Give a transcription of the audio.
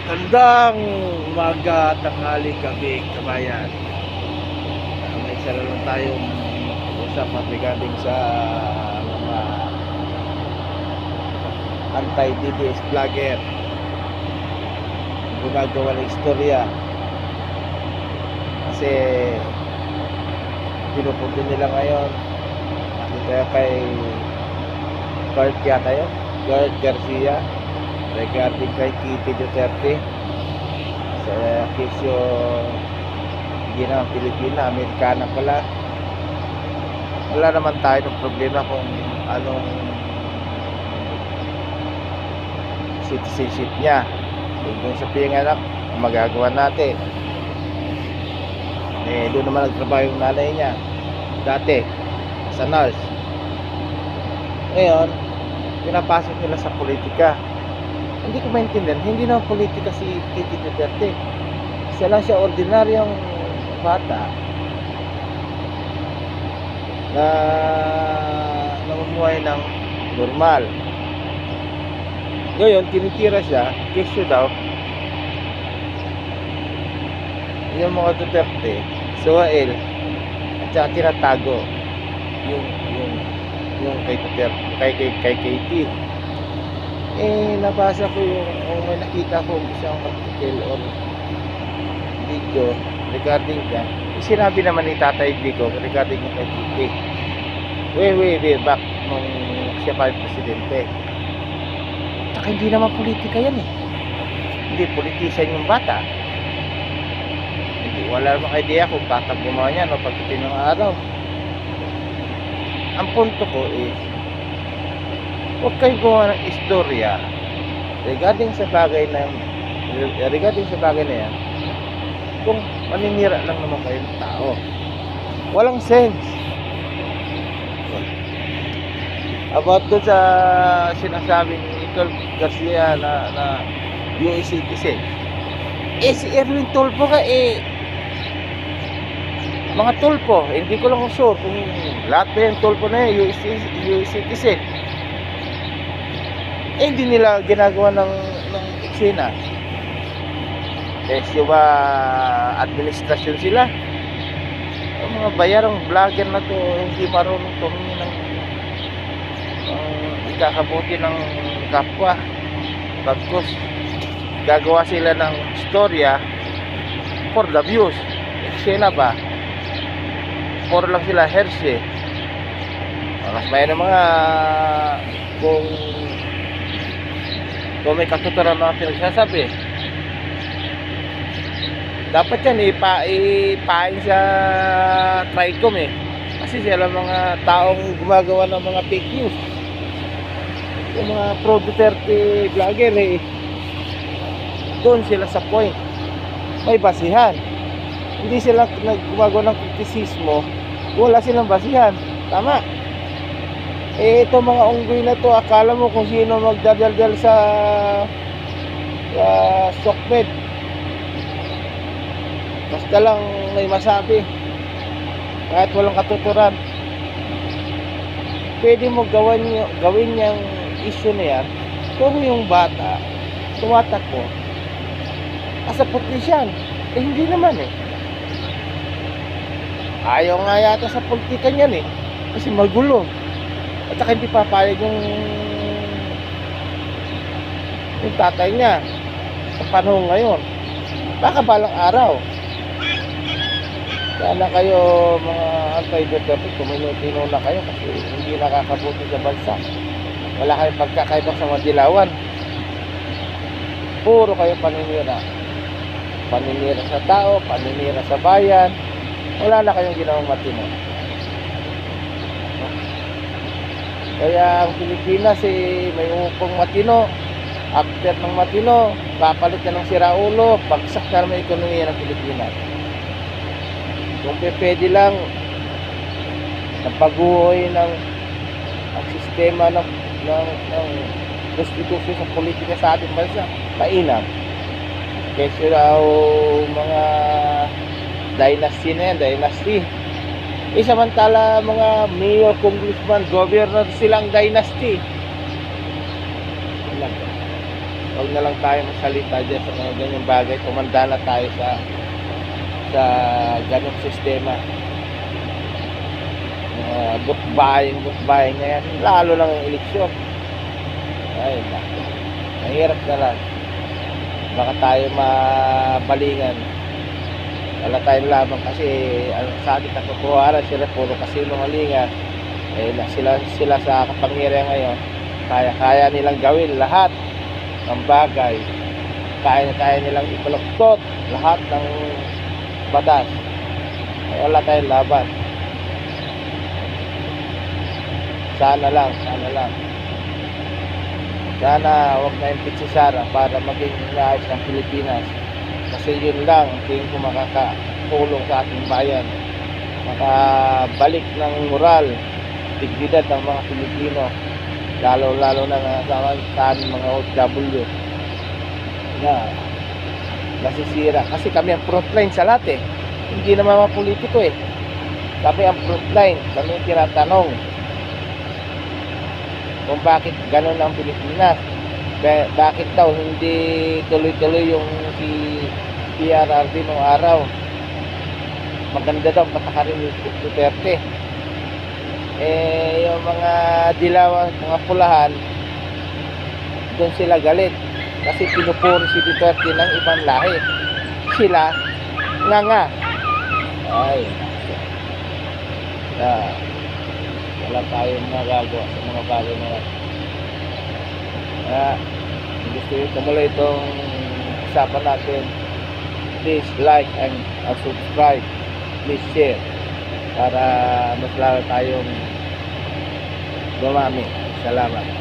Magandang umaga, tanghali, gabi, kabayan. Uh, may isa na lang tayong usapan regarding sa mga anti-DDS vlogger. Gumagawa ng istorya. Kasi pinupunto nila ngayon. Kaya kay Kurt yata yun? Kurt Garcia regarding kay Kitty Duterte sa kisyo ginawang Pilipina, Amerikana pala. Wala naman tayo ng problema kung anong citizenship niya. Kung sa pinganak magagawa natin. Eh doon naman nagtrabaho yung nanay niya. Dati sa nurse. Ngayon pinapasok nila sa politika hindi ko maintindihan, hindi naman politika si Kitty Duterte. Siya lang siya ordinaryong bata na namumuhay ng normal. Ngayon, tinitira siya, kesyo daw, yung mga Duterte, Suwael, at saka tinatago yung, yung, yung kay Duterte, kay, kay, kay Katie eh nabasa ko yung o nakita ko isang article or video regarding that. Eh, sinabi naman ni Tatay Vico regarding kay Titi way way way back nung siya pa yung presidente. Tsaka hindi naman politika yan eh. Hindi politician yung bata. Hindi wala namang idea kung tatakbo mo yan o pagdating ng araw. Ang punto ko is huwag kayo gumawa ng istorya regarding sa bagay na regarding sa bagay na yan kung maninira lang naman kayong tao. Walang sense. About doon sa sinasabi ni Tol Garcia na, na UAC citizen eh si Erwin Tolpo ka eh mga Tolpo hindi ko lang sure kung lahat ba yung Tolpo na yun UAC citizen eh, hindi nila ginagawa ng, ng eksena. Eh, ba administrasyon sila? Ang mga bayarang vlogger na to, hindi marunong tumingi ng uh, ikakabuti ng kapwa. Bagkus, gagawa sila ng storya for the views. Eksena ba? For lang sila herse. Mas may ng mga kung kung may katuturan mga pinagsasabi dapat yan ipa, ipain sa Tricom eh. Kasi sila mga taong gumagawa ng mga fake news. Yung mga pro Duterte vlogger eh doon sila sa point. May basihan. Hindi sila gumagawa ng kritisismo. Wala silang basihan. Tama eh, ito mga unggoy na to, akala mo kung sino magdadaldal sa sa sokbed. Basta lang may masabi. Kahit walang katuturan. Pwede mo gawin, gawin yung issue na yan kung yung bata tumatakbo as a politician. Eh, hindi naman eh. Ayaw nga yata sa politika niyan eh. Kasi magulo. At saka hindi papayag yung yung tatay niya sa panahon ngayon. Baka balang araw. Sana kayo mga anti-Duterte, tuminutino na kayo kasi hindi nakakabuti sa bansa. Wala kayong pagkakaibang sa madilawan. Puro kayo paninira. Paninira sa tao, paninira sa bayan. Wala na kayong ginawang matino. Kaya ang Pilipinas eh, may upong matino. After ng matino, papalit na ng siraulo, bagsak na ang ekonomiya ng Pilipinas. Kung pwede lang, napaguhoy ng ang sistema ng, ng, ng prostitution sa politika sa ating bansa, mainam. Kasi raw mga dynasty na yan, dynasty. Eh samantala mga mayor, congressman, governor silang dynasty. Huwag na lang tayo masalita dyan sa mga ganyang bagay. Tumanda na tayo sa sa ganong sistema. Uh, bukbayin, bukbayin ngayon. Lalo lang ang eleksyon. Ay, naku. Mahirap na lang. Baka tayo mabalingan. Wala tayong laban kasi ang sabi katotohanan sila puro kasinungalingan. Eh, na sila, sila sa kapangyarihan ngayon. Kaya-kaya nilang gawin lahat ng bagay. Kaya-kaya nilang ipaluktot lahat ng batas. Eh, wala tayong laban. Sana lang, sana lang. Sana wag na yung si Sara para maging naayos ng Pilipinas. Kasi yun lang ang tingin ko makakatulong sa ating bayan. Makabalik ng moral, dignidad ng mga Pilipino. Lalo-lalo na nga sa, mga OFW na nasisira. Kasi kami ang frontline sa lahat eh. Hindi naman mga politiko eh. Kami ang frontline. Kami ang tinatanong kung bakit ganun ang Pilipinas. Ba- bakit daw hindi tuloy-tuloy yung si PRRD nung araw. Maganda daw patakarin ni Duterte. Eh, yung mga dilaw, mga pulahan, doon sila galit. Kasi pinupuri si Duterte ng ibang lahi. Sila, nga nga. Ay, na, wala tayong magagawa sa mga bagay na yan. Kaya, kung gusto nyo tumuloy itong usapan natin, please like and uh, subscribe. Please share para mas lalo tayong dumami. Salamat.